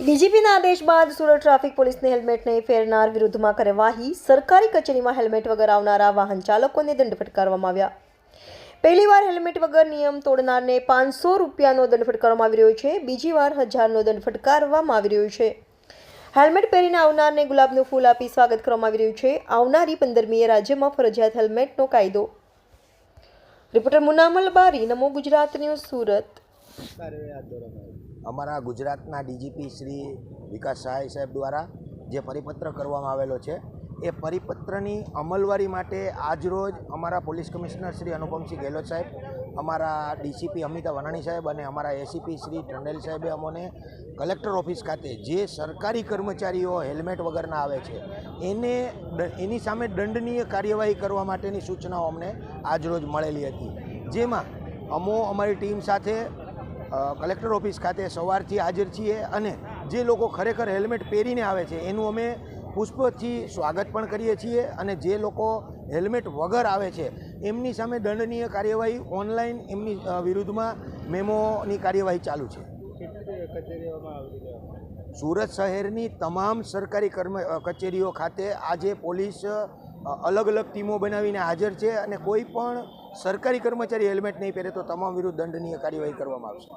ડીજીપીના આદેશ બાદ સુરત ટ્રાફિક પોલીસને હેલ્મેટ નહીં પહેરનાર વિરુદ્ધમાં કાર્યવાહી સરકારી કચેરીમાં હેલ્મેટ વગર આવનારા વાહન ચાલકોને દંડ ફટકારવામાં આવ્યા. પહેલીવાર હેલ્મેટ વગર નિયમ તોડનારને પાંચસો રૂપિયાનો દંડ ફટકારવામાં આવી રહ્યો છે. બીજી વાર હજારનો દંડ ફટકારવામાં આવી રહ્યો છે. હેલ્મેટ પહેરીને આવનારને ગુલાબનું ફૂલ આપી સ્વાગત કરવામાં આવી રહ્યું છે. આવનારી પંદરમીએ રાજ્યમાં ફરજિયાત હેલ્મેટનો કાયદો. રિપોર્ટર મુનામલ બારી, નમો ગુજરાત ન્યૂઝ સુરત. અમારા ગુજરાતના ડીજીપી શ્રી વિકાસ સહાય સાહેબ દ્વારા જે પરિપત્ર કરવામાં આવેલો છે, એ પરિપત્રની અમલવારી માટે આજરોજ અમારા પોલીસ કમિશનર શ્રી અનુપમસિંહ ગેહલોત સાહેબ, અમારા ડીસીપી અમિતા વનાણી સાહેબ અને અમારા એસીપી શ્રી ટંડેલ સાહેબે અમોને કલેક્ટર ઓફિસ ખાતે જે સરકારી કર્મચારીઓ હેલ્મેટ વગરના આવે છે, એને એની સામે દંડનીય કાર્યવાહી કરવા માટેની સૂચનાઓ અમને આજરોજ મળેલી હતી. જેમાં અમો, અમારી ટીમ સાથે કલેક્ટર ઓફિસ ખાતે સવારથી હાજર છીએ અને જે લોકો ખરેખર હેલ્મેટ પહેરીને આવે છે, એનું અમે પુષ્પથી સ્વાગત પણ કરીએ છીએ અને જે લોકો હેલ્મેટ વગર આવે છે, એમની સામે દંડનીય કાર્યવાહી ઓનલાઈન એમની વિરુદ્ધમાં મેમોની કાર્યવાહી ચાલુ છે. સુરત શહેરની તમામ સરકારી કર્મ કચેરીઓ ખાતે આજે પોલીસ અલગ અલગ ટીમો બનાવીને હાજર છે અને કોઈ પણ સરકારી કર્મચારી હેલ્મેટ નહીં પહેરે તો તમામ વિરુદ્ધ દંડનીય કાર્યવાહી કરવામાં આવશે.